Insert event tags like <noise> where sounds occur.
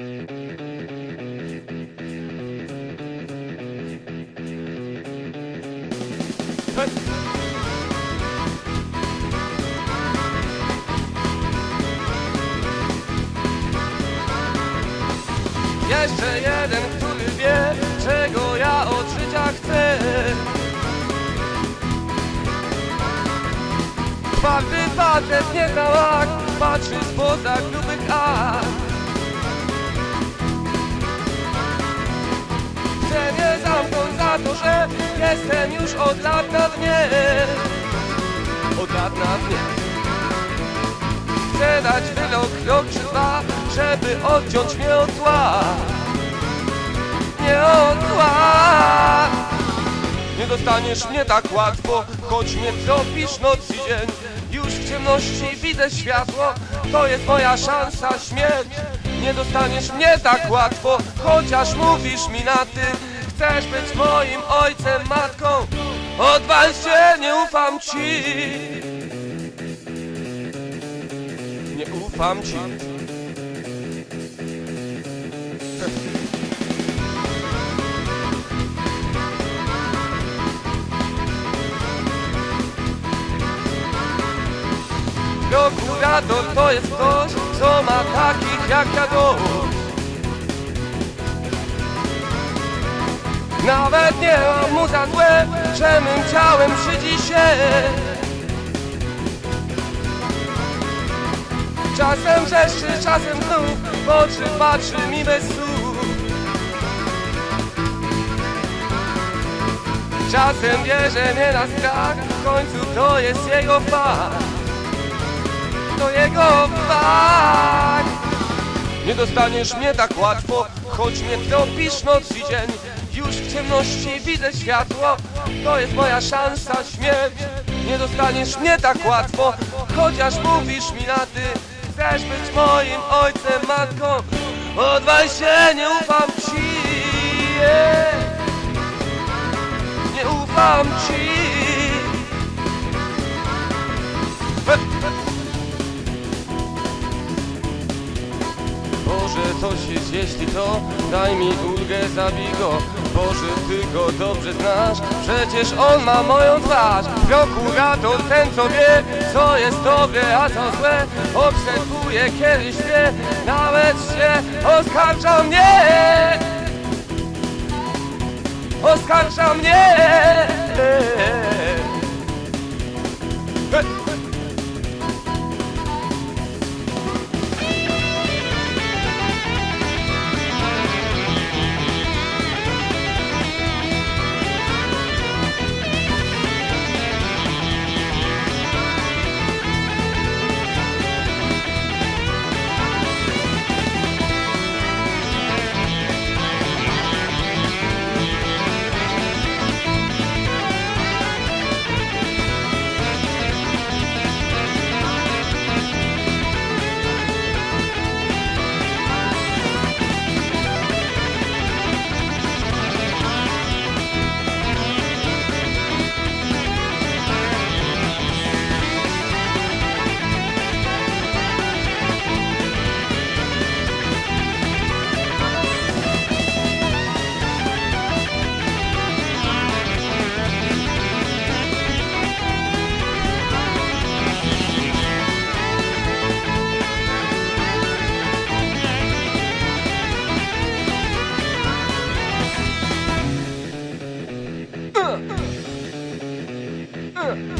Jeszcze jeden, który wie, czego ja od życia chcę. Twardy facet nie zna łak, patrzy spoza grubych akt. Że jestem już od lat na dnie. Od lat na dnie. Chcę dać wyrok, rok czy dwa, żeby odciąć mnie od zła. Nie od zła. Nie dostaniesz mnie tak łatwo, choć mnie tropisz noc i dzień. Już w ciemności widzę światło, to jest moja szansa, śmierć. Nie dostaniesz mnie tak łatwo, chociaż mówisz mi na ty. Chcesz być moim ojcem, matką, odwal się, nie ufam ci. Nie ufam ci. <laughs> Prokurator to jest ktoś, co ma takich jak ja dość. Nawet nie mam mu za złe, że mym ciałem szydzi się. Czasem wrzeszczy, czasem znów w oczy patrzy mi bez słów. Czasem bierze mnie na strach, w końcu to jest jego fakt. To jego fakt. Nie dostaniesz mnie tak łatwo, choć mnie tropisz noc i dzień Już w ciemności widzę światło, to jest moja szansa, śmierć. Nie dostaniesz mnie tak łatwo, chociaż mówisz mi na ty Chcesz być moim ojcem, matką Odwal się, nie ufam ci. Nie ufam ci coś jest, jeśli to Daj mi ulgę, zabij go. Boże, Ty go dobrze znasz Przecież on ma moją twarz. Prokurator ten, co wie Co jest dobre, a co złe Obserwuje, kiedy śpię Nawet się oskarża mnie. Oskarża mnie Sure.